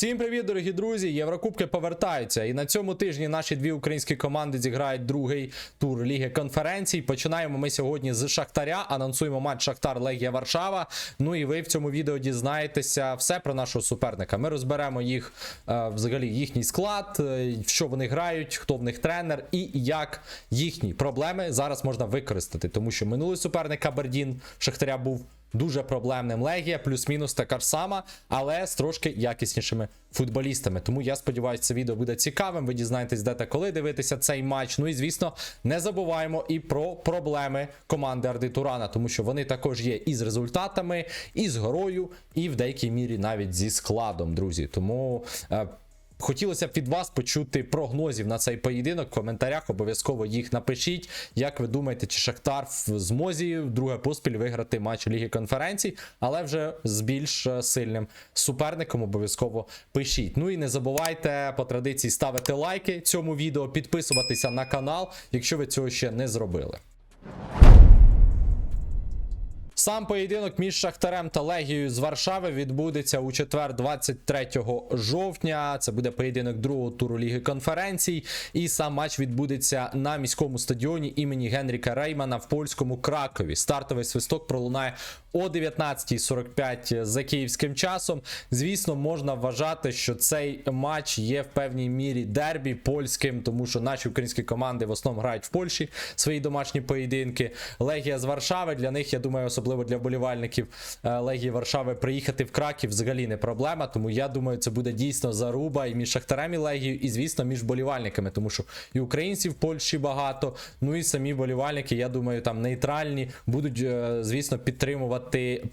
Всім привіт, дорогі друзі! Єврокубки повертаються. І на цьому тижні наші дві українські команди зіграють другий тур Ліги конференцій. Починаємо ми сьогодні з Шахтаря. Анонсуємо матч Шахтар Легія Варшава. Ну і ви в цьому відео дізнаєтеся все про нашого суперника. Ми розберемо їх е, взагалі їхній склад, е, що вони грають, хто в них тренер і як їхні проблеми зараз можна використати. Тому що минулий суперник Абердін Шахтаря був дуже проблемним Легія, плюс-мінус така ж сама, але з трошки якіснішими футболістами. Тому я сподіваюся, це відео буде цікавим. Ви дізнаєтесь, де та коли дивитися цей матч. Ну і звісно, не забуваємо і про проблеми команди Арди Турана, тому що вони також є і з результатами, і з горою, і в деякій мірі навіть зі складом, друзі. Тому. Хотілося б від вас почути прогнозів на цей поєдинок. В коментарях обов'язково їх напишіть. Як ви думаєте, чи Шахтар в змозі вдруге поспіль виграти матч Ліги конференцій, але вже з більш е, сильним суперником обов'язково пишіть. Ну і не забувайте по традиції ставити лайки цьому відео, підписуватися на канал, якщо ви цього ще не зробили. Сам поєдинок між Шахтарем та Легією з Варшави відбудеться у четвер, 23 жовтня. Це буде поєдинок другого туру Ліги конференцій. І сам матч відбудеться на міському стадіоні імені Генріка Реймана в польському Кракові. Стартовий свисток пролунає о 19.45 за київським часом. Звісно, можна вважати, що цей матч є в певній мірі дербі польським, тому що наші українські команди в основному грають в Польщі свої домашні поєдинки. Легія з Варшави для них, я думаю, особливо для вболівальників е, Легії Варшави, приїхати в Краків взагалі не проблема. Тому я думаю, це буде дійсно заруба і між Шахтарем і Легією, і звісно, між вболівальниками, тому що і українців в Польщі багато. Ну і самі вболівальники, я думаю, там нейтральні будуть, е, звісно, підтримувати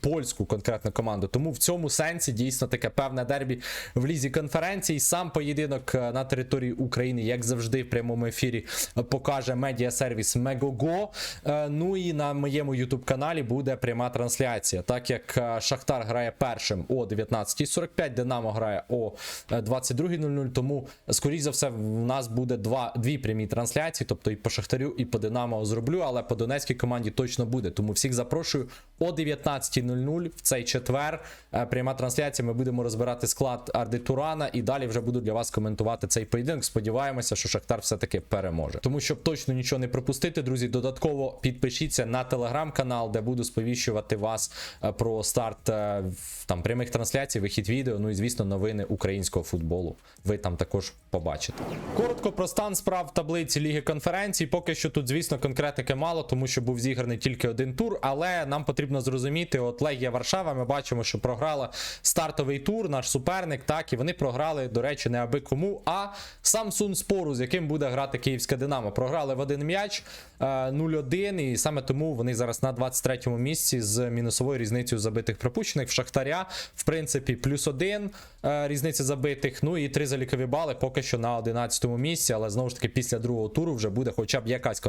польську конкретну команду. Тому в цьому сенсі дійсно таке певне дербі в лізі конференцій. Сам поєдинок е, на території України, як завжди, в прямому ефірі е, покаже медіасервіс Мегого. Е, Ну і на моєму youtube каналі буде пряма трансляція. Так як е, Шахтар грає першим о 19.45, Динамо грає о е, 22.00. Тому, скоріш за все, в нас буде два, дві прямі трансляції, тобто і по Шахтарю, і по Динамо зроблю, але по Донецькій команді точно буде. Тому всіх запрошую о 19.00 в цей четвер. Е, Пряма трансляція. Ми будемо розбирати склад Арди Турана і далі вже буду для вас коментувати цей поєдинок. Сподіваємося, що Шахтар все-таки переможе. Тому щоб точно нічого не пропустити, друзі, додатково підпишіться на телеграм-канал, де буду сповіщувати вас е, про старт е, там прямих трансляцій, вихід відео. Ну і звісно, новини українського футболу. Ви там також побачите. Коротко про стан справ таблиці Ліги конференцій. Поки що тут, звісно, конкретики мало, тому що був зіграний тільки один тур. Але нам потрібно зрозуміти, от Легія Варшава, ми бачимо, що програла стартовий тур, наш суперник. Так, і вони програли, до речі, не аби кому, а Самсун Спору, з яким буде грати Київське Динамо. Програли в один м'яч е, 0-1, і саме тому вони зараз на 23-му місці з мінусовою різницею забитих пропущених в Шахтаря. В принципі, плюс один е, різниця забитих. Ну і три залікові бали поки що на 11-му місці. Але знову ж таки, після другого туру вже буде хоча б якась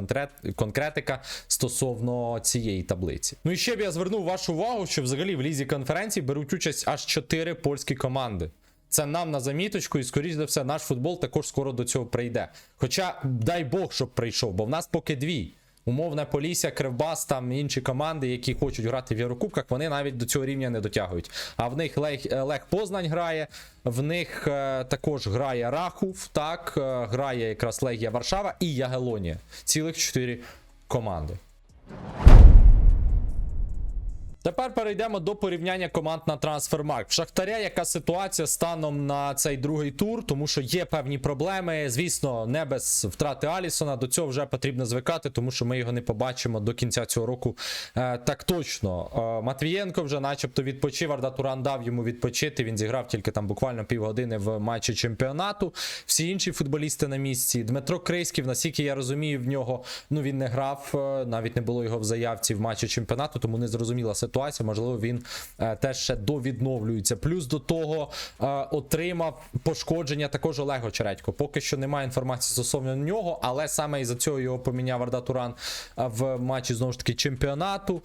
конкретика стосовно цієї таблиці. Ну і ще б я звернув вашу увагу, що взагалі в лізі конференції беруть участь аж 4 польські команди. Це нам на заміточку, і скоріш за все, наш футбол також скоро до цього прийде. Хоча, дай Бог, щоб прийшов, бо в нас поки дві. Умовне Полісся, Кривбас, там інші команди, які хочуть грати в Єврокубках, вони навіть до цього рівня не дотягують. А в них Лех, Лех Познань грає, в них е, також грає Рахов, так, е, грає якраз Легія Варшава і Ягелонія. Цілих чотири команди. Тепер перейдемо до порівняння команд на трансфермарк. В Шахтаря яка ситуація станом на цей другий тур, тому що є певні проблеми. Звісно, не без втрати Алісона. До цього вже потрібно звикати, тому що ми його не побачимо до кінця цього року. Е, так точно. Е, Матвієнко вже, начебто, відпочив. Арда Туран дав йому відпочити. Він зіграв тільки там буквально півгодини в матчі чемпіонату. Всі інші футболісти на місці. Дмитро Крейськів, наскільки я розумію, в нього ну він не грав, е, навіть не було його в заявці в матчі чемпіонату, тому не зрозуміла ситуація. Можливо, він е, теж ще довідновлюється. Плюс до того е, отримав пошкодження також Олег Очередько. Поки що немає інформації стосовно нього, але саме із-за цього його поміняв Арда Туран е, в матчі знову ж таки чемпіонату.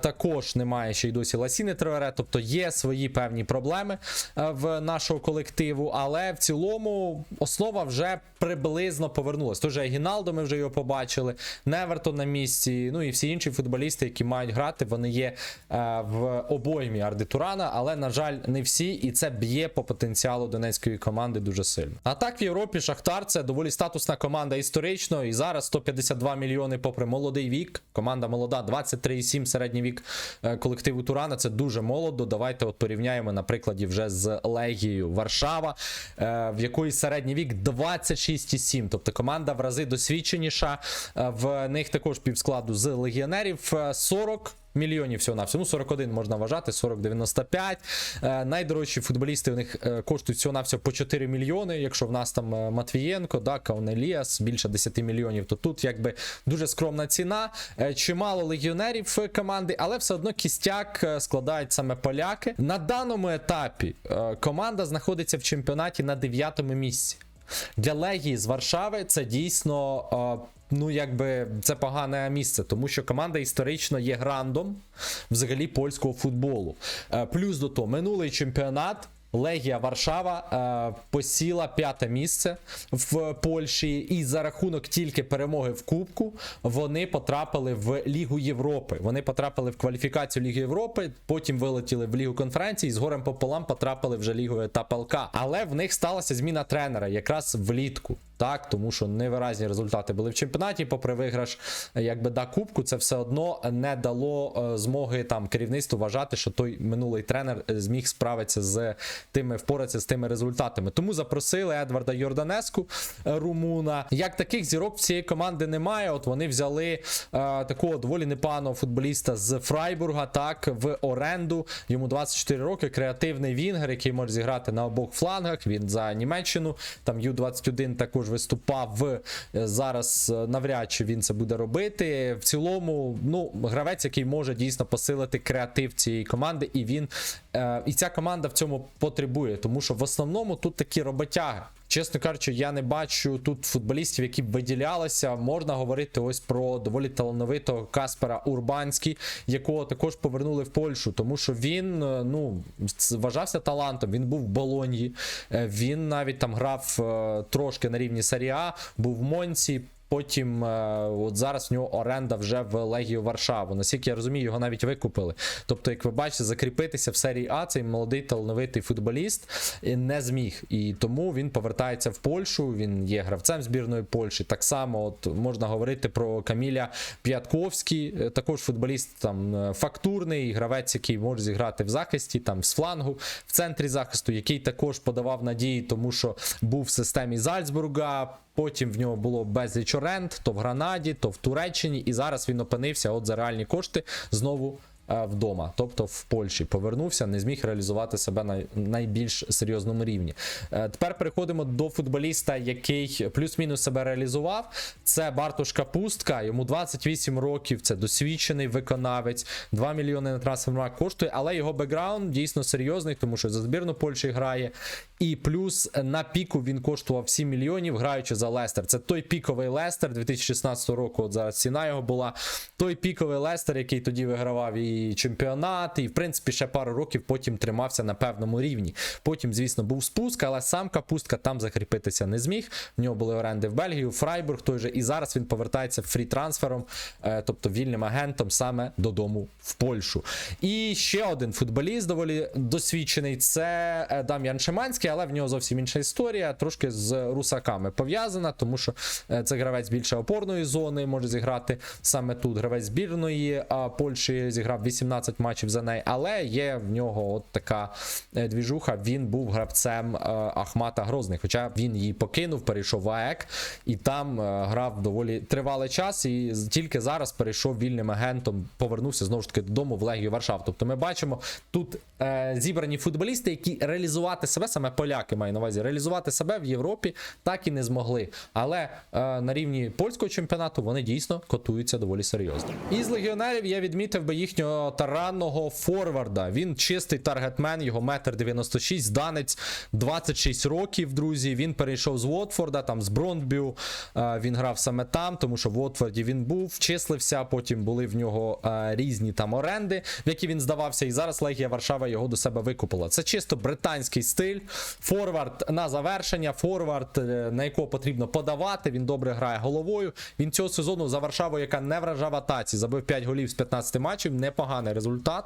Також немає ще й досі Ласіни Тревере, тобто є свої певні проблеми в нашого колективу, але в цілому основа вже приблизно повернулась. Тож Гіналдо ми вже його побачили, Невертон на місці. Ну і всі інші футболісти, які мають грати, вони є в обоймі Ардитурана, але, на жаль, не всі, і це б'є по потенціалу донецької команди дуже сильно. А так в Європі Шахтар це доволі статусна команда історично. І зараз 152 мільйони, попри молодий вік. Команда молода, 23,7 середній вік е, колективу Турана. Це дуже молодо. Давайте от порівняємо на прикладі вже з Легією Варшава, е, в якої середній вік 26,7. Тобто команда в рази досвідченіша. Е, В них також півскладу з легіонерів Е, 40. Мільйонів всього на всьому 41 можна вважати, 40-95. Е, найдорожчі футболісти у них е, коштують всього на всього по 4 мільйони. Якщо в нас там е, Матвієнко, да, Каунеліас більше 10 мільйонів, то тут якби дуже скромна ціна. Чимало легіонерів команди, але все одно кістяк складають саме поляки. На даному етапі команда знаходиться в чемпіонаті на 9 місці. Для Легії з Варшави це дійсно. Ну, якби це погане місце, тому що команда історично є грандом взагалі польського футболу. Е, Плюс до того, минулий чемпіонат. Легія Варшава е, посіла п'яте місце в Польщі, і за рахунок тільки перемоги в Кубку вони потрапили в Лігу Європи. Вони потрапили в кваліфікацію Ліги Європи, потім вилетіли в Лігу конференції і з горем пополам потрапили вже Лігу етап ЛК. Але в них сталася зміна тренера якраз влітку. Так, тому що невиразні результати були в чемпіонаті. Попри виграш, якби да кубку, це все одно не дало е, змоги там керівництву вважати, що той минулий тренер е, зміг справитися з тими, впоратися з тими результатами. Тому запросили Едварда Йорданеску, е, румуна. Як таких зірок в цієї команди немає. От вони взяли е, такого доволі непоганого футболіста з Фрайбурга, так в оренду. Йому 24 роки. Креативний вінгер, який може зіграти на обох флангах. Він за Німеччину. Там Ю-21 також виступав. Е, Зараз е, навряд чи він це буде робити. В цілому, ну, гравець, який може дійсно посилити креатив цієї команди, і він і ця команда в цьому потребує, тому що в основному тут такі роботяги. Чесно кажучи, я не бачу тут футболістів, які б виділялися. Можна говорити ось про доволі талановитого Каспера Урбанський, якого також повернули в Польщу, тому що він е, ну вважався талантом. Він був в Болоньї, е, він навіть там грав е, трошки на рівні Серія, був в Монці. Потім, е, от зараз в нього оренда вже в Легію Варшаву. Наскільки я розумію, його навіть викупили. Тобто, як ви бачите, закріпитися в серії А цей молодий талановитий футболіст не зміг. І тому він повертається в Польщу. Він є гравцем збірної Польщі. Так само, от можна говорити про Каміля П'ятковський, е, також футболіст там е, фактурний, гравець, який може зіграти в захисті, там з флангу, в центрі захисту, який також подавав надії, тому що був в системі Зальцбурга. Потім в нього було безліч оренд, то в Гранаді, то в Туреччині, і зараз він опинився от за реальні кошти знову вдома, тобто в Польщі. Повернувся, не зміг реалізувати себе на найбільш серйозному рівні. Е, Тепер переходимо до футболіста, який плюс-мінус себе реалізував. Це Бартош Капустка, йому 28 років, це досвідчений виконавець, 2 мільйони на трансфермарк коштує, але його бекграунд дійсно серйозний, тому що за збірну Польщі грає. І плюс на піку він коштував 7 мільйонів, граючи за Лестер. Це той піковий Лестер 2016 року. От зараз ціна його була. Той піковий Лестер, який тоді вигравав і чемпіонат, і в принципі ще пару років потім тримався на певному рівні. Потім, звісно, був спуск, але сам Капустка там закріпитися не зміг. В нього були оренди в Бельгію, Фрайбург той же, і зараз він повертається фрі-трансфером, е, тобто вільним агентом саме додому в Польщу. І ще один футболіст доволі досвідчений це е, Дам'ян Шиманський, але в нього зовсім інша історія, трошки з русаками пов'язана, тому що е, це гравець більше опорної зони, може зіграти саме тут. Гравець збірної Польщі зіграв 18 матчів за неї, але є в нього от така е, двіжуха. Він був гравцем е, Ахмата Грозний, хоча він її покинув, перейшов в АЕК і там е, грав доволі тривалий час. І тільки зараз перейшов вільним агентом, повернувся знову ж таки додому в Легію Варшав. Тобто ми бачимо тут е, зібрані футболісти, які реалізувати себе, саме поляки маю на увазі, реалізувати себе в Європі так і не змогли. Але е, на рівні польського чемпіонату вони дійсно котуються доволі серйозно. Із легіонерів я відмітив би їхнього таранного форварда. Він чистий таргетмен, його метр 96, данець 26 років, друзі. Він перейшов з Уотфорда, там з Бронбю. Е, він грав саме там, тому що в Уотфорді він був, числився. Потім були в нього е, різні там оренди, в які він здавався. І зараз Легія Варшава його до себе викупила. Це чисто британський стиль. Форвард на завершення, форвард, е, на якого потрібно подавати. Він добре грає головою. Він цього сезону за Варшаву, яка не вражав атаці, забив 5 голів з 15 матчів. Непогано. Непоганий результат.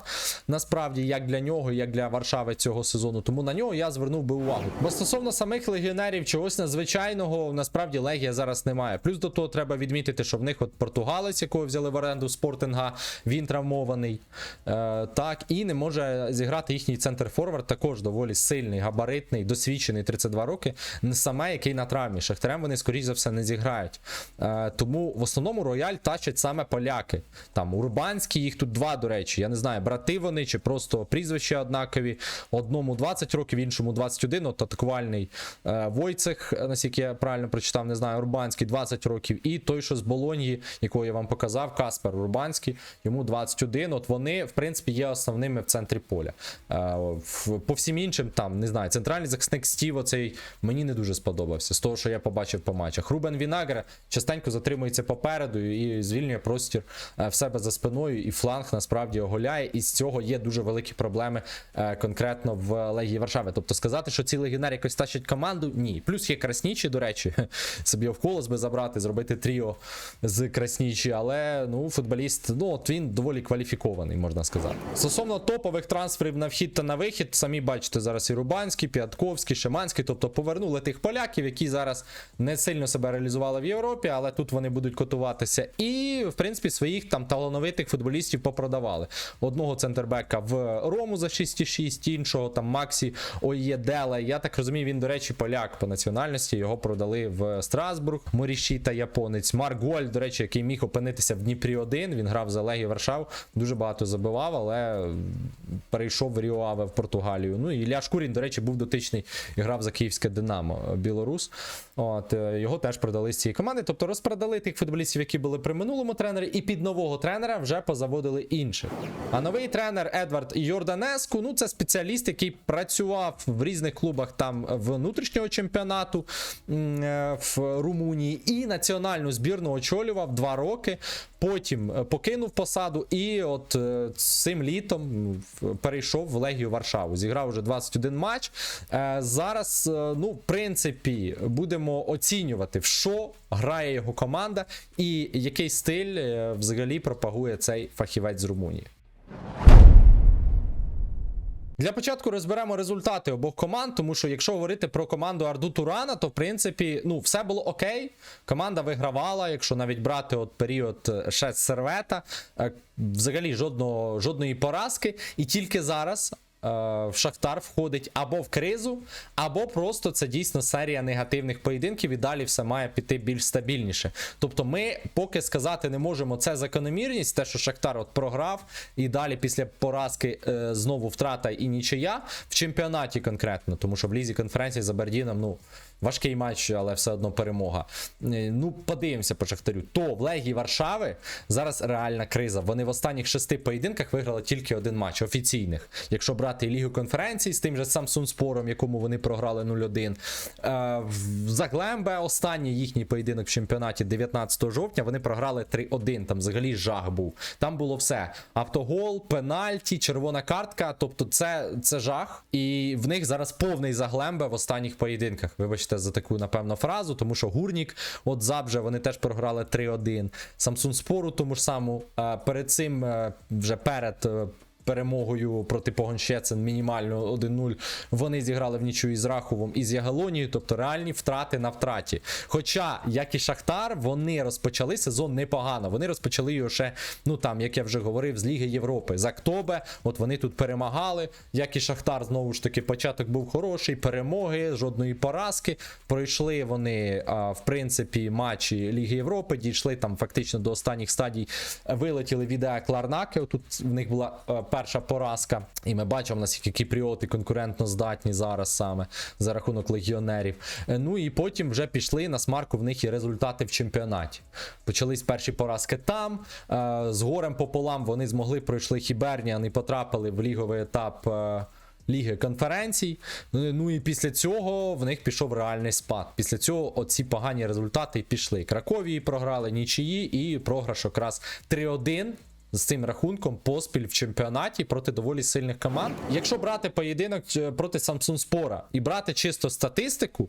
Насправді, як для нього, як для Варшави цього сезону. Тому на нього я звернув би увагу. Бо стосовно самих легіонерів, чогось надзвичайного насправді легія зараз немає. Плюс до того треба відмітити, що в них от португалець, якого взяли в оренду спортинга, він травмований. Е, так, і не може зіграти їхній центр форвард, також доволі сильний, габаритний, досвідчений 32 роки. Не саме який на травмі. Шахтарем вони, скоріш за все, не зіграють. Е, тому в основному рояль тащать саме поляки. Там Урбанський, їх тут два, до речі. Я не знаю, брати вони чи просто прізвища однакові. Одному 20 років, іншому 21. От атакувальний е, Войцех, е, наскільки я правильно прочитав, не знаю, Урбанський 20 років. І той, що з Болоньї, якого я вам показав, Каспер Урбанський, йому 21. От вони, в принципі, є основними в центрі поля. Е, по всім іншим, там, не знаю, центральний захисник Стів, оцей мені не дуже сподобався з того, що я побачив по матчах. Рубен Вінагер частенько затримується попереду і звільнює простір в себе за спиною, і фланг насправді оголяє. І з цього є дуже великі проблеми е, конкретно в Легії Варшави. Тобто сказати, що ці легіонери якось тащать команду, ні. Плюс є краснічі, до речі, собі в колос би забрати, зробити тріо з краснічі, але ну, футболіст, ну от він доволі кваліфікований, можна сказати. Стосовно топових трансферів на вхід та на вихід, самі бачите зараз і Рубанський, П'ятковський, Шиманський, тобто повернули тих поляків, які зараз не сильно себе реалізували в Європі, але тут вони будуть котуватися. І, в принципі, своїх там талановитих футболістів попродавали. Одного центрбека в Рому за 6,6, іншого там Максі Оєделе. Я так розумію, він, до речі, поляк по національності. Його продали в Страсбург, Моріші та японець. Марк Голь, до речі, який міг опинитися в Дніпрі 1 Він грав за Легію Варшав, дуже багато забивав, але перейшов в Ріо Аве в Португалію. Ну і Ілля Шкурін, до речі, був дотичний і грав за київське Динамо Білорус. От е, його теж продали з цієї команди. Тобто розпродали тих футболістів, які були при минулому тренері, і під нового тренера вже позаводили інших. А новий тренер Едвард Йорданеску, ну це спеціаліст, який працював в різних клубах там внутрішнього чемпіонату е, в Румунії і національну збірну очолював два роки. Потім е, покинув посаду, і от е, цим літом ну, перейшов в Легію Варшаву. Зіграв вже 21 матч. Зараз, ну, в принципі, будемо оцінювати, в що грає його команда, і який стиль е, взагалі пропагує цей фахівець з Румунії. Для початку розберемо результати обох команд, тому що якщо говорити про команду Арду Турана, то в принципі ну все було окей. Команда вигравала, якщо навіть брати от період е, ще сервета, е, взагалі жодного, жодної поразки, і тільки зараз. Е, В Шахтар входить або в кризу, або просто це дійсно серія негативних поєдинків, і далі все має піти більш стабільніше. Тобто, ми поки сказати не можемо, це закономірність, те, що Шахтар от програв, і далі після поразки е, знову втрата і нічия в чемпіонаті конкретно, тому що в лізі конференції за Бердіном, ну. Важкий матч, але все одно перемога. Е, Ну, подивимося по Шахтарю. То в Легії Варшави зараз реальна криза. Вони в останніх шести поєдинках виграли тільки один матч офіційних. Якщо брати і Лігу конференцій з тим же Самсун Спором, якому вони програли 0-1. Е, За Глембе останній їхній поєдинок в чемпіонаті 19 жовтня вони програли 3-1. Там взагалі жах був. Там було все: автогол, пенальті, червона картка. Тобто, це, це жах. І в них зараз повний заглембе в останніх поєдинках. Вибачте за таку, напевно, фразу, тому що Гурнік, от Забже, вони теж програли 3-1. Самсун Спору, тому ж саму. е, Перед цим, е, вже перед. Перемогою проти Погонщецин мінімально 1-0 вони зіграли в нічию із Раховом і з Ягелонією, тобто реальні втрати на втраті. Хоча, як і Шахтар, вони розпочали сезон непогано. Вони розпочали його ще, ну там, як я вже говорив, з Ліги Європи. З Актобе, от вони тут перемагали. Як і Шахтар, знову ж таки, початок був хороший, перемоги, жодної поразки. Пройшли вони, в принципі, матчі Ліги Європи, дійшли там фактично до останніх стадій, вилетіли від Кларнаки. Тут в них була перша поразка. І ми бачимо, наскільки кіпріоти конкурентно здатні зараз саме за рахунок легіонерів. Е, Ну і потім вже пішли на смарку. В них і результати в чемпіонаті. Почались перші поразки там. е, З горем пополам вони змогли пройшли Хіберніан і потрапили в ліговий етап. е, Ліги конференцій. Ну, і після цього в них пішов реальний спад. Після цього оці погані результати пішли. Краковії програли нічиї і програш якраз 3-1 з цим рахунком поспіль в чемпіонаті проти доволі сильних команд. Якщо брати поєдинок е, проти Samsung Спора і брати чисто статистику,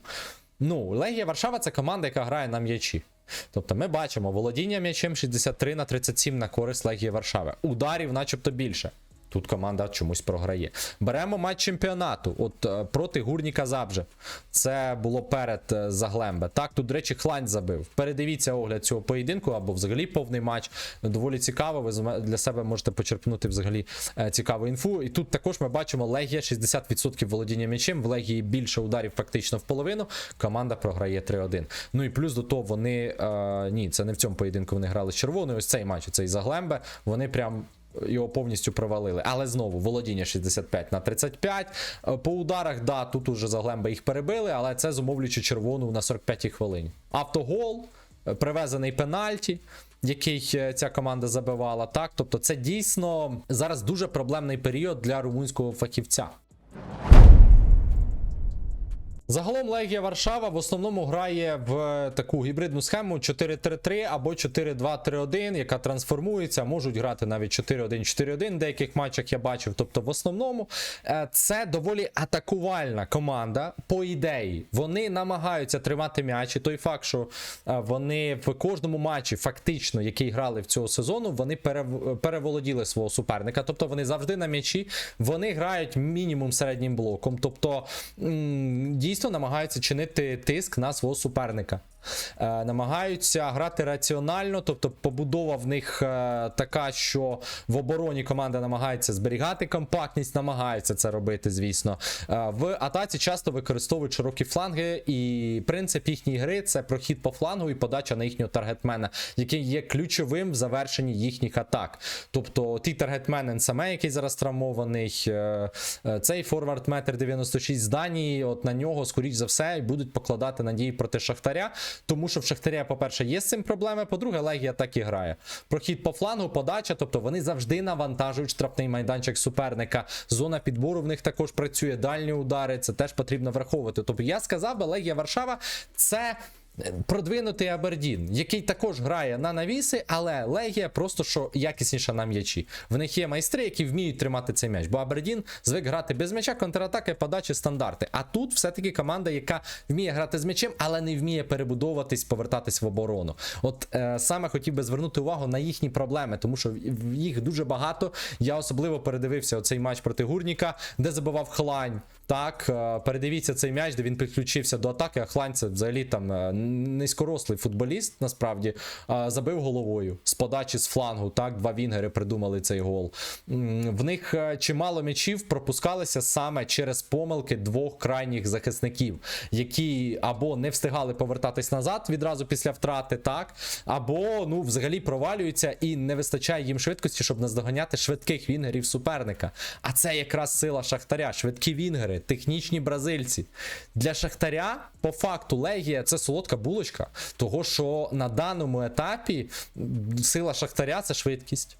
ну, Легія Варшава це команда, яка грає на м'ячі. Тобто ми бачимо володіння м'ячем 63 на 37 на користь Легії Варшави. Ударів, начебто, більше. Тут команда чомусь програє. Беремо матч чемпіонату. От е, проти Гурніка Забже. Це було перед е, Заглембе. Так, тут, до речі, Хлань забив. Передивіться огляд цього поєдинку або взагалі повний матч. Доволі цікаво. Ви для себе можете почерпнути взагалі е, цікаву інфу. І тут також ми бачимо Легія 60% володіння м'ячем. В Легії більше ударів фактично в половину. Команда програє 3-1. Ну і плюс до того вони. Е, ні, це не в цьому поєдинку вони грали з червоною. Ось цей матч, цей Заглембе. Вони прям його повністю провалили. Але знову володіння 65 на 35. Е, По ударах, да, тут уже Заглемба їх перебили, але це зумовлюючи червону на 45-й хвилині. Автогол, е, привезений пенальті. Який е, ця команда забивала, так тобто, це дійсно зараз дуже проблемний період для румунського фахівця. Загалом Легія Варшава в основному грає в таку гібридну схему 4-3-3 або 4-2-3-1, яка трансформується. Можуть грати навіть 4-1-4-1 в деяких матчах я бачив. Тобто, в основному е, це доволі атакувальна команда. По ідеї, вони намагаються тримати м'яч. І той факт, що е, вони в кожному матчі, фактично, який грали в цього сезону, вони перев- переволоділи свого суперника. Тобто вони завжди на м'ячі, вони грають мінімум середнім блоком. Тобто м, дійсно намагаються чинити тиск на свого суперника. Е, намагаються грати раціонально, тобто побудова в них е, така, що в обороні команда намагається зберігати компактність, намагається це робити, звісно. Е, в атаці часто використовують широкі фланги, і принцип їхньої гри це прохід по флангу і подача на їхнього таргетмена, який є ключовим в завершенні їхніх атак. Тобто ті таргетмен саме, який зараз травмований, цей форвард метр 96 з Данії, от на нього, скоріш за все, будуть покладати надії проти Шахтаря. Тому що в Шахтаря, по-перше, є з цим проблеми. По-друге, Легія так і грає. Прохід по флангу, подача, тобто вони завжди навантажують штрафний майданчик суперника. Зона підбору в них також працює, дальні удари, це теж потрібно враховувати. Тобто я сказав би, Легія Варшава це. Продвинутий Абердін, який також грає на навіси, але Легія просто що якісніша на м'ячі. В них є майстри, які вміють тримати цей м'яч. Бо Абердін звик грати без м'яча, контратаки, подачі, стандарти. А тут все-таки команда, яка вміє грати з м'ячем, але не вміє перебудовуватись, повертатись в оборону. От е, саме хотів би звернути увагу на їхні проблеми, тому що їх дуже багато. Я особливо передивився оцей матч проти Гурніка, де забивав Хлань. Так, е, передивіться цей м'яч, де він підключився до атаки. А Хлань це взагалі там е, низькорослий футболіст, насправді е, забив головою з подачі з флангу. Так, два вінгери придумали цей гол. В них чимало м'ячів пропускалися саме через помилки двох крайніх захисників, які або не встигали повертатись назад відразу після втрати, так, або ну взагалі провалюються і не вистачає їм швидкості, щоб наздоганяти швидких вінгерів суперника. А це якраз сила Шахтаря, швидкі вінгери, технічні бразильці. Для Шахтаря, по факту, Легія це солодка булочка, того що на даному етапі сила Шахтаря це швидкість.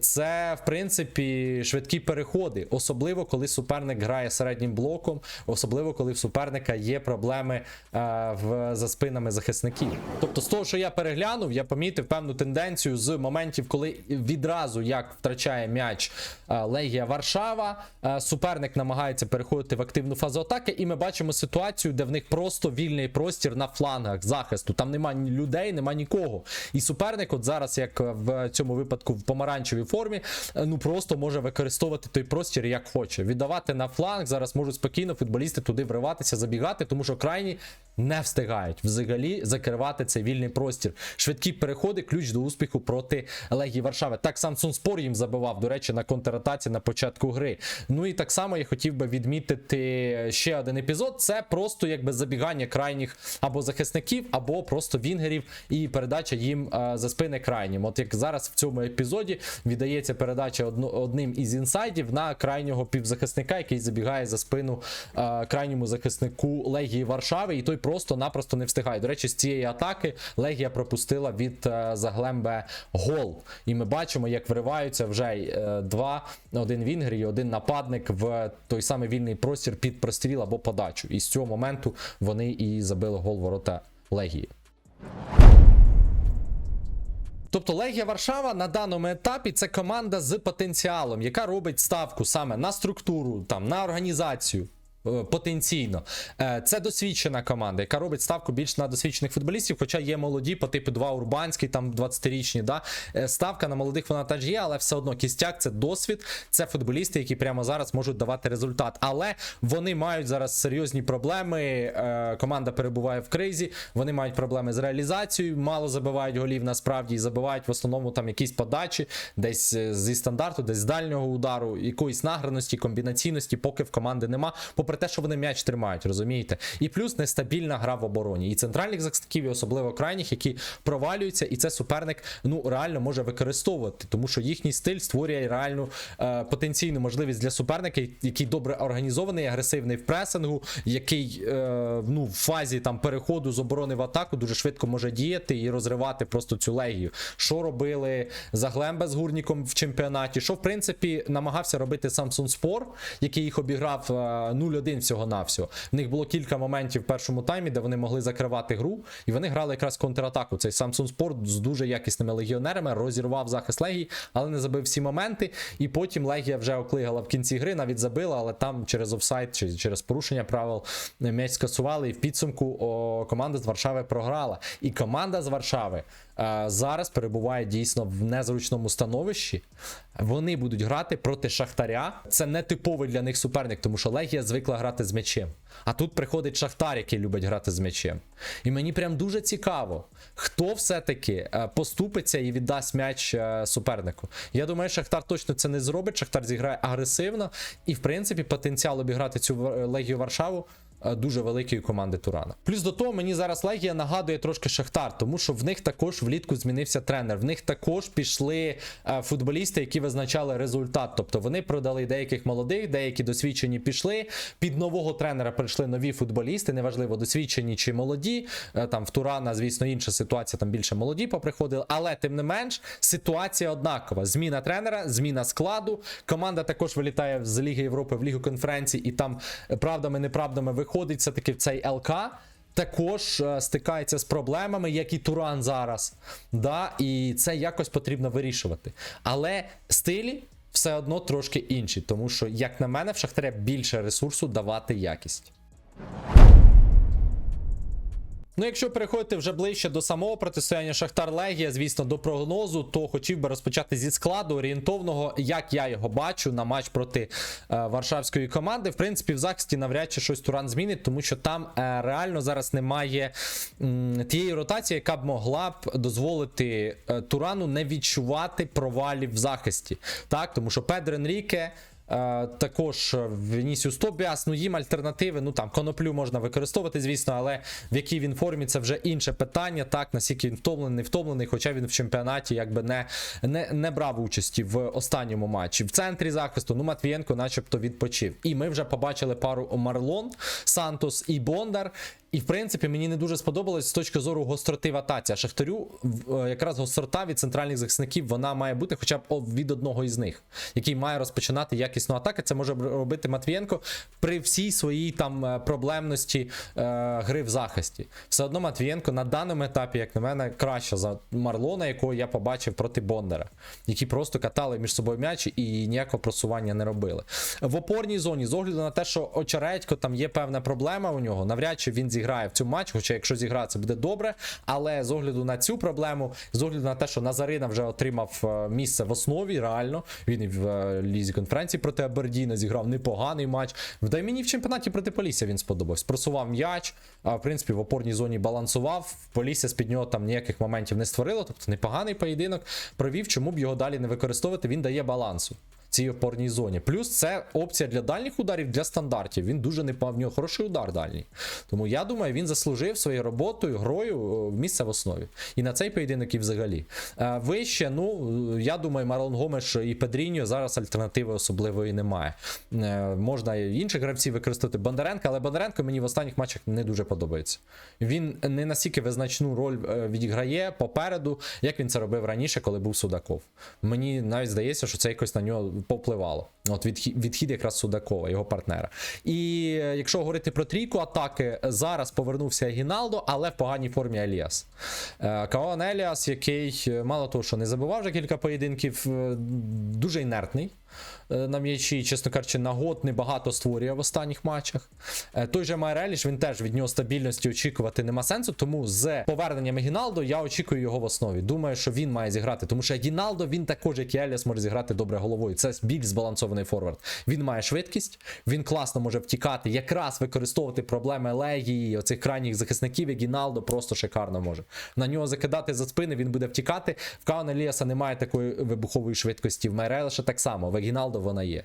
Це, в принципі, швидкі переходи, особливо коли суперник грає середнім блоком, особливо коли в суперника є проблеми е, в, за спинами захисників. Тобто, з того, що я переглянув, я помітив певну тенденцію з моментів, коли відразу як втрачає м'яч е, Легія Варшава, е, суперник намагається переходити в активну фазу атаки, і ми бачимо ситуацію, де в них просто вільний простір на флангах захисту. Там нема людей, нема нікого. І суперник, от зараз, як в цьому випадку в помаранчевій формі, е, ну просто може використовувати той простір як хоче. Віддавати на фланг. Зараз можуть спокійно футболісти туди вриватися, забігати, тому що крайні не встигають взагалі закривати цей вільний простір. Швидкі переходи, ключ до успіху проти Легії Варшави. Так Самсон Спор їм забивав, до речі, на контратаці на початку гри. Ну і так само я хотів би відмітити ще один епізод. Це просто якби забігання крайніх або захисників, або просто вінгерів і передача їм е, за спини крайнім. От як зараз в цьому епізоді віддається передача одним із інсайдів на крайнього півзахисника, який забігає за спину е, крайньому захиснику Легії Варшави, і той просто-напросто не встигає. До речі, з цієї атаки Легія пропустила від е, Заглембе гол. І ми бачимо, як вриваються вже е, два: один вінгер і один нападник в той самий вільний простір під простріл або подачу. І з цього моменту вони і забили гол ворота Легії. Тобто Легія Варшава на даному етапі це команда з потенціалом, яка робить ставку саме на структуру, там на організацію. Е, Потенційно, Е, це досвідчена команда, яка робить ставку більш на досвідчених футболістів, хоча є молоді, по типу 2 Урбанський, там 20-річні. Да? Е, Ставка на молодих вона теж є, але все одно кістяк це досвід, це футболісти, які прямо зараз можуть давати результат. Але вони мають зараз серйозні проблеми. Команда перебуває в кризі, вони мають проблеми з реалізацією, мало забивають голів насправді і забивають в основному там якісь подачі, десь зі стандарту, десь з дальнього удару, якоїсь награності, комбінаційності, поки в команди нема. Попри те, що вони м'яч тримають, розумієте? І плюс нестабільна гра в обороні. І центральних захисників, і особливо крайніх, які провалюються, і це суперник ну реально може використовувати, тому що їхній стиль створює реальну е, потенційну можливість для суперника, який добре організований, агресивний в пресингу, який е, ну, в фазі там переходу з оборони в атаку дуже швидко може діяти і розривати просто цю легію. Що робили Заглембе з гурніком в чемпіонаті? Що в принципі намагався робити Самсун Спор, який їх обіграв е, 0-1 всього навсього. В них було кілька моментів в першому таймі, де вони могли закривати гру, і вони грали якраз контратаку. Цей Samsung Sport з дуже якісними легіонерами розірвав захист Легії, але не забив всі моменти. І потім Легія вже оклигала в кінці гри, навіть забила, але там через офсайд чи через порушення правил м'яч скасували. І в підсумку о, команда з Варшави програла. І команда з Варшави зараз перебуває дійсно в незручному становищі. Вони будуть грати проти Шахтаря. Це не типовий для них суперник, тому що Легія звикла грати з м'ячем. А тут приходить Шахтар, який любить грати з м'ячем. І мені прям дуже цікаво, хто все-таки е, поступиться і віддасть м'яч е, супернику. Я думаю, Шахтар точно це не зробить. Шахтар зіграє агресивно, і в принципі потенціал обіграти цю е, Легію Варшаву. Е, Дуже великої команди Турана. Плюс до того мені зараз Легія нагадує трошки Шахтар, тому що в них також влітку змінився тренер. В них також пішли е, футболісти, які визначали результат. Тобто вони продали деяких молодих, деякі досвідчені пішли. Під нового тренера прийшли нові футболісти, неважливо, досвідчені чи молоді. Е, Там в Турана, звісно, інша ситуація, там більше молоді поприходили. Але тим не менш, ситуація однакова. Зміна тренера, зміна складу. Команда також вилітає з Ліги Європи в Лігу конференцій, і там е, правдами, виходить все-таки в цей ЛК. Також е, стикається з проблемами, як і Туран зараз. Да? І це якось потрібно вирішувати. Але стилі все одно трошки інші, тому що, як на мене, в Шахтаря більше ресурсу давати якість. Ну, якщо переходити вже ближче до самого протистояння Шахтар Легія, звісно, до прогнозу, то хотів би розпочати зі складу орієнтовного, як я його бачу на матч проти е, варшавської команди. В принципі, в захисті навряд чи щось Туран змінить, тому що там е, реально зараз немає м, тієї ротації, яка б могла б дозволити е, Турану не відчувати провалів в захисті. Так, тому що Педро Енріке. Е, також Вінісіус Тобіас, ну їм альтернативи. Ну там коноплю можна використовувати, звісно, але в якій він формі це вже інше питання. Так, наскільки він втомлений, не втомлений, хоча він в чемпіонаті якби не, не, не брав участі в останньому матчі. В центрі захисту, ну Матвієнко, начебто, відпочив. І ми вже побачили пару Марлон, Сантос і Бондар. І в принципі мені не дуже сподобалось з точки зору гостроти в атаці. А Шахтарю е, якраз гострота від центральних захисників вона має бути хоча б від одного із них, який має розпочинати якісну атаку. Це може робити Матвієнко при всій своїй там е, проблемності е, гри в захисті. Все одно Матвієнко на даному етапі, як на мене, краще за Марлона, якого я побачив проти Бондара, які просто катали між собою м'ячі і ніякого просування не робили. В опорній зоні, з огляду на те, що Очередько там є певна проблема у нього, навряд чи він зіграє в цю матч, хоча якщо зіграє, це буде добре. Але з огляду на цю проблему, з огляду на те, що Назарина вже отримав е, місце в основі, реально він і в е, лізі конференції проти Абердіна зіграв непоганий матч. Та й мені в чемпіонаті проти Полісся він сподобався. Просував м'яч, в принципі в опорній зоні балансував. Полісся з-під нього там ніяких моментів не створило. Тобто непоганий поєдинок провів, чому б його далі не використовувати. Він дає балансу цій опорній зоні. Плюс це опція для дальніх ударів, для стандартів. Він дуже не в нього хороший удар дальній. Тому я думаю, він заслужив своєю роботою, грою місце в основі. І на цей поєдинок і взагалі. Е, Вище, ну я думаю, Марлон Гомеш і Педріньо зараз альтернативи особливої немає. Е, Можна інших гравців використати Бондаренка, але Бондаренко мені в останніх матчах не дуже подобається. Він не настільки визначну роль е, відіграє попереду, як він це робив раніше, коли був Судаков. Мені навіть здається, що це якось на нього попливало. От відхід, відхід якраз Судакова, його партнера. І е, якщо говорити про трійку атаки, зараз повернувся Гіналдо, але в поганій формі Еліас. Е, Каон Еліас, який е, мало того, що не забував вже кілька поєдинків, дуже інертний. на м'ячі, чесно кажучи, нагод небагато створює в останніх матчах. Той же Майреліш, він теж від нього стабільності очікувати нема сенсу. Тому з поверненням Гіналдо я очікую його в основі. Думаю, що він має зіграти, тому що Гіналдо він також, як і Еліас, може зіграти добре головою. Це більш збалансований форвард. Він має швидкість, він класно може втікати, якраз використовувати проблеми Легії, оцих крайніх захисників, і Гіналдо просто шикарно може. На нього закидати за спини, він буде втікати. В Каона Ліаса немає такої вибухової швидкості. В Майрелеша так само, в Гіналдо вона є.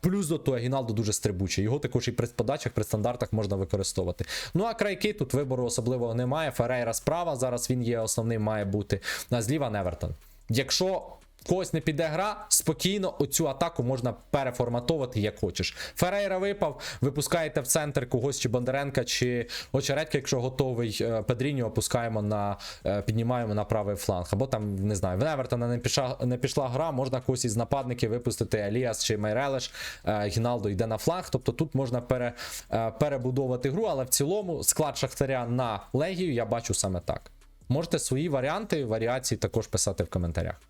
Плюс до того, Гіналдо дуже стрибучий. Його також і при подачах, при стандартах можна використовувати. Ну а крайки тут вибору особливого немає. Ферейра справа. Зараз він є основним, має бути. А зліва Невертон. Якщо когось не піде гра, спокійно оцю атаку можна переформатовувати як хочеш. Ферейра випав, випускаєте в центр когось чи Бондаренка, чи Очередька, якщо готовий. е, Педріньо опускаємо на е, піднімаємо на правий фланг. Або там не знаю, в Невертона не пішла, не пішла гра, можна когось із нападників випустити Еліас чи Майрелеш. е, Гіналдо йде на фланг. Тобто тут можна пере, перебудовувати гру, але в цілому склад Шахтаря на Легію я бачу саме так. Можете свої варіанти, варіації також писати в коментарях.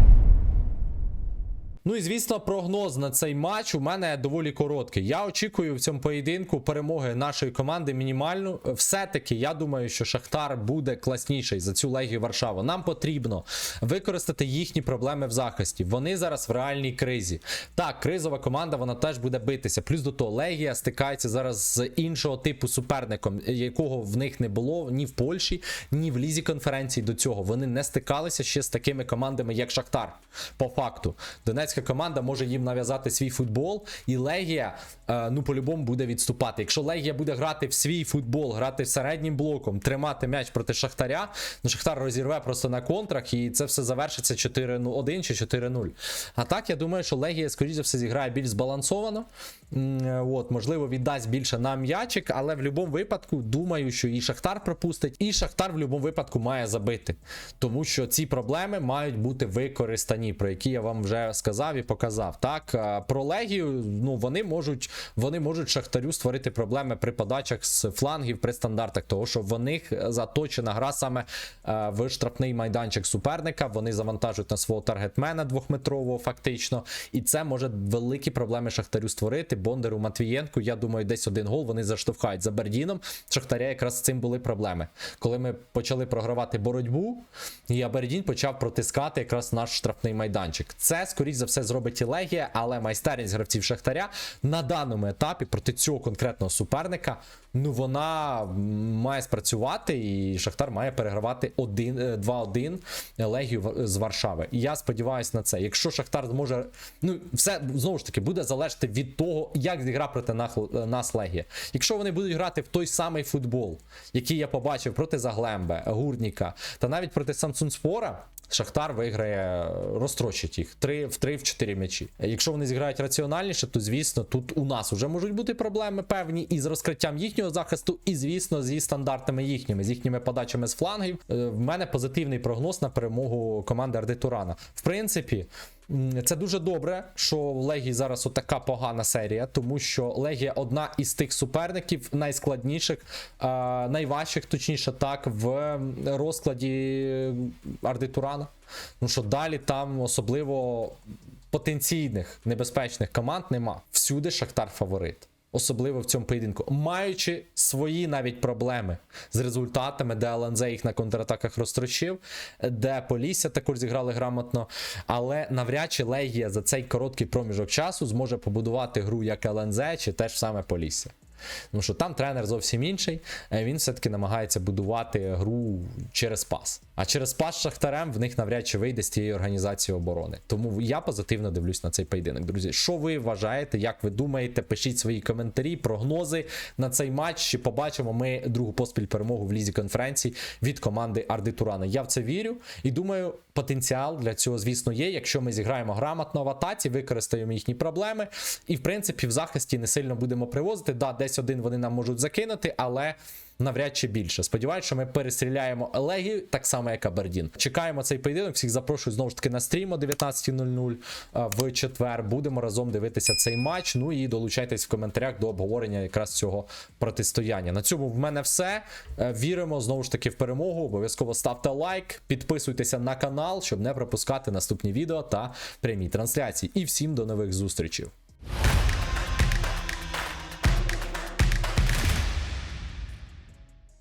Ну і звісно, прогноз на цей матч у мене доволі короткий. Я очікую в цьому поєдинку перемоги нашої команди мінімальну. Все-таки я думаю, що Шахтар буде класніший за цю легію Варшава. Нам потрібно використати їхні проблеми в захисті. Вони зараз в реальній кризі. Так, кризова команда вона теж буде битися. Плюс до того, Легія стикається зараз з іншого типу суперником, якого в них не було ні в Польщі, ні в лізі конференції до цього. Вони не стикалися ще з такими командами, як Шахтар. По факту, Донецька команда може їм нав'язати свій футбол, і Легія е, ну по-любому буде відступати. Якщо Легія буде грати в свій футбол, грати середнім блоком, тримати м'яч проти Шахтаря, ну Шахтар розірве просто на контрах, і це все завершиться 4-1 чи 4-0. А так я думаю, що Легія, скоріше за все, зіграє більш збалансовано. Е, От, можливо, віддасть більше на м'ячик, але в будь-якому випадку думаю, що і Шахтар пропустить, і Шахтар в будь-якому випадку має забити. Тому що ці проблеми мають бути використані, про які я вам вже сказав і показав. Так, е, про Легію, ну вони можуть, вони можуть Шахтарю створити проблеми при подачах з флангів при стандартах, того що в них заточена гра саме е, в штрафний майданчик суперника. Вони завантажують на свого таргетмена двохметрового, фактично, і це може великі проблеми Шахтарю створити. Бондару Матвієнку, я думаю, десь один гол вони заштовхають за Бердіном. Шахтаря якраз з цим були проблеми. Коли ми почали програвати боротьбу, і Абердін почав протискати якраз наш штрафний майданчик. Це, скоріш за все, зробить і Легія, але майстерність гравців Шахтаря на даному етапі проти цього конкретного суперника. Ну, вона має спрацювати, і Шахтар має перегравати 1, е, 2-1 Легію з Варшави. І я сподіваюся на це. Якщо Шахтар зможе. Ну, все знову ж таки буде залежати від того, як зігра проти нас Легія. Якщо вони будуть грати в той самий футбол, який я побачив проти Заглембе, Гурніка, та навіть проти Самсунспора. Шахтар виграє, розтрощить їх 3 в 3 в 4 м'ячі. Якщо вони зіграють раціональніше, то звісно, тут у нас вже можуть бути проблеми певні і з розкриттям їхнього захисту, і звісно, зі стандартами їхніми, з їхніми подачами з флангів. Е, В мене позитивний прогноз на перемогу команди Арди Турана. В принципі. Це дуже добре, що в Легії зараз отака погана серія, тому що Легія одна із тих суперників найскладніших, найважчих, точніше так, в розкладі Ардитурана. Ну що далі там особливо потенційних небезпечних команд нема. Всюди Шахтар фаворит. Особливо в цьому поєдинку, маючи свої навіть проблеми з результатами, де ЛНЗ їх на контратаках розтрощив, де Полісся також зіграли грамотно. Але навряд чи Легія за цей короткий проміжок часу зможе побудувати гру як ЛНЗ чи теж саме Полісся. Тому що там тренер зовсім інший, е, він все-таки намагається будувати гру через пас. А через пас Шахтарем в них навряд чи вийде з тієї організації оборони. Тому я позитивно дивлюсь на цей поєдинок. Друзі, що ви вважаєте, як ви думаєте? Пишіть свої коментарі, прогнози на цей матч. Чи побачимо ми другу поспіль перемогу в лізі конференції від команди Арди Турана. Я в це вірю і думаю, потенціал для цього, звісно, є. Якщо ми зіграємо грамотно в атаці, використаємо їхні проблеми, і в принципі в захисті не сильно будемо привозити. Да, десь один вони нам можуть закинути, але навряд чи більше. Сподіваюсь, що ми перестріляємо Легію, так само як Абердін. Чекаємо цей поєдинок. Всіх запрошую знову ж таки на стрім о 19.00 в четвер. Будемо разом дивитися цей матч. Ну і долучайтесь в коментарях до обговорення якраз цього протистояння. На цьому в мене все. Е, Віримо знову ж таки в перемогу. Обов'язково ставте лайк, підписуйтеся на канал, щоб не пропускати наступні відео та прямі трансляції. І всім до нових зустрічей.